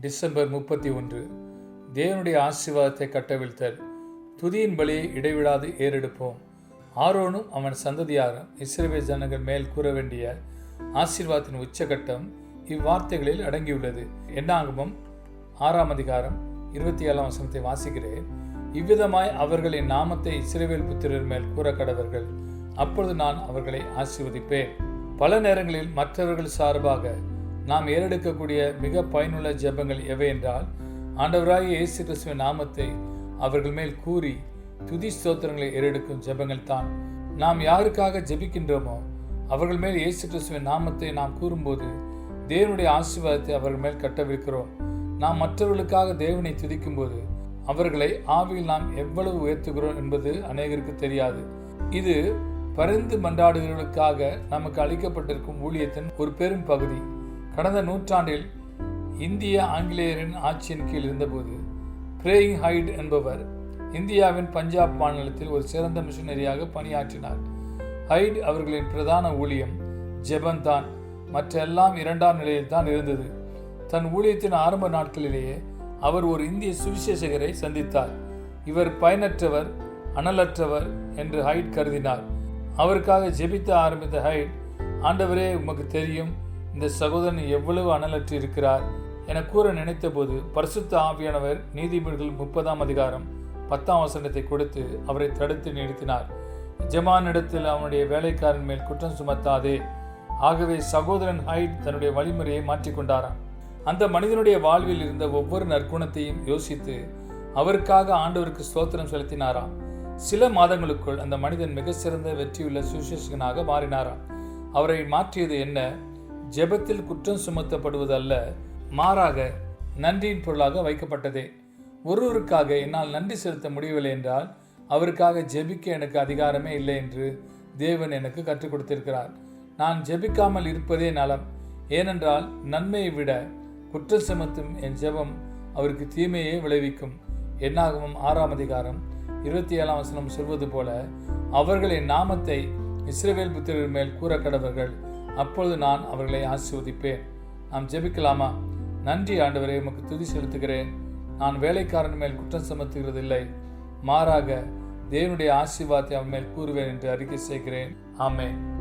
December முப்பத்தி ஒன்று. தேவனுடைய ஆசீர்வாதத்தை கட்டவிழ்த்தல். துதியின் பலியை இடைவிடாது ஏறெடுப்போம். ஆரோனும் அவன் சந்ததியாரும் இஸ்ரேல் ஜனங்கள் மேல் கூற வேண்டிய ஆசீர்வாதத்தின் உச்சகட்டம் இவ்வார்த்தைகளில் அடங்கியுள்ளது. என்னாகமம் ஆறாம் அதிகாரம் இருபத்தி ஏழாம் வசனத்தை வாசிக்கிறேன். இவ்விதமாய் அவர்களின் நாமத்தை இஸ்ரேவேல் புத்திரர் மேல் கூற கடவர்கள். அப்பொழுது நான் அவர்களை ஆசீர்வதிப்பேன். பல நேரங்களில் மற்றவர்கள் சார்பாக நாம் ஏறெடுக்கக்கூடிய மிக பயனுள்ள ஜெபங்கள் எவை என்றால் ஆண்டவராக இயேசு கிறிஸ்துவின் நாமத்தை அவர்கள் மேல் கூறி துதி ஸ்தோத்திரங்களை ஏறெடுக்கும் ஜெபங்கள் தான். நாம் யாருக்காக ஜெபிக்கின்றோமோ அவர்கள் மேல் இயேசு கிறிஸ்துவின் நாமத்தை நாம் கூறும்போது தேவனுடைய ஆசீர்வாதத்தை அவர்கள் மேல் கட்டவிருக்கிறோம். நாம் மற்றவர்களுக்காக தேவனை துதிக்கும்போது அவர்களை ஆவியில் நாம் எவ்வளவு உயர்த்துகிறோம் என்பது அநேகருக்கு தெரியாது. இது பரிந்து மன்றாடுகிறவர்களுக்காக நமக்கு அளிக்கப்பட்டிருக்கும் ஊழியத்தின் ஒரு பெரும் பகுதி கடந்த நூற்றாண்டில் இந்திய ஆங்கிலேயரின் ஆட்சியின் கீழ் இருந்தபோது பிரேயிங் ஹைட் என்பவர் இந்தியாவின் பஞ்சாப் மாநிலத்தில் ஒரு சிறந்த மிஷனரியாக பணியாற்றினார். ஹைட் அவர்களின் பிரதான ஊழியம் ஜெபந்தான் மற்ற எல்லாம் இரண்டாம் நிலையில் தான் இருந்தது. தன் ஊழியத்தின் ஆரம்ப நாட்களிலேயே அவர் ஒரு இந்திய சுவிசேஷகரை சந்தித்தார். இவர் பயனற்றவர் அனலற்றவர் என்று ஹைட் கருதினார். அவருக்காக ஜெபித்த ஆரம்பித்த ஹைட் ஆண்டவரே உமக்கு தெரியும். இந்த சகோதரன் எவ்வளவு அனலற்று இருக்கிறார் என கூற நினைத்தபோது பரிசுத்த ஆவியானவர் நீதிபதிகள் முப்பதாம் அதிகாரம் பத்தாம் வசனத்தை கொடுத்து அவரை தடுத்து நிறுத்தினார். ஜமானிடத்தில் அவனுடைய வேலைக்காரன் மேல் குற்றம் சுமத்தாதே. ஆகவே சகோதரன் ஹைட் தன்னுடைய வழிமுறையை மாற்றிக்கொண்டாராம். அந்த மனிதனுடைய வாழ்வில் இருந்த ஒவ்வொரு நற்குணத்தையும் யோசித்து அவருக்காக ஆண்டவருக்கு ஸ்தோத்திரம் செலுத்தினாராம். சில மாதங்களுக்குள் அந்த மனிதன் மிக சிறந்த வெற்றியுள்ள சுசேஷகனாக மாறினாராம். அவரை மாற்றியது என்ன? ஜெபத்தில் குற்றம் சுமத்தப்படுவதல்ல. மாறாக நன்றியின் பொருளாக வைக்கப்பட்டதே. ஒருவருக்காக என்னால் நன்றி செலுத்த முடியவில்லை என்றால் அவருக்காக ஜெபிக்க எனக்கு அதிகாரமே இல்லை என்று தேவன் எனக்கு கற்றுக் கொடுத்திருக்கிறார். நான் ஜெபிக்காமல் இருப்பதே நலம். ஏனென்றால் நன்மையை விட குற்றம் சுமத்தும் என் ஜெபம் அவருக்கு தீமையே விளைவிக்கும். என்னாகவும் ஆறாம் அதிகாரம் இருபத்தி ஏழாம் வசனம் சொல்வது போல அவர்களின் நாமத்தை இஸ்ரவேல் புத்திரர் மேல் கூற கடவர்கள் அப்பொழுது நான் அவர்களை ஆசீர்வதிப்பேன். நாம் ஜெபிக்கலாமா? நன்றி ஆண்டவரே உமக்கு துதி செலுத்துகிறேன். நான் வேலைக்காரன் மேல் குற்றம் சுமத்துகிறதில்லை. மாறாக தேவனுடைய ஆசீர்வாதத்தை அவன் மேல் கூறுவேன் என்று அறிக்கை செய்கிறேன். ஆமேன்.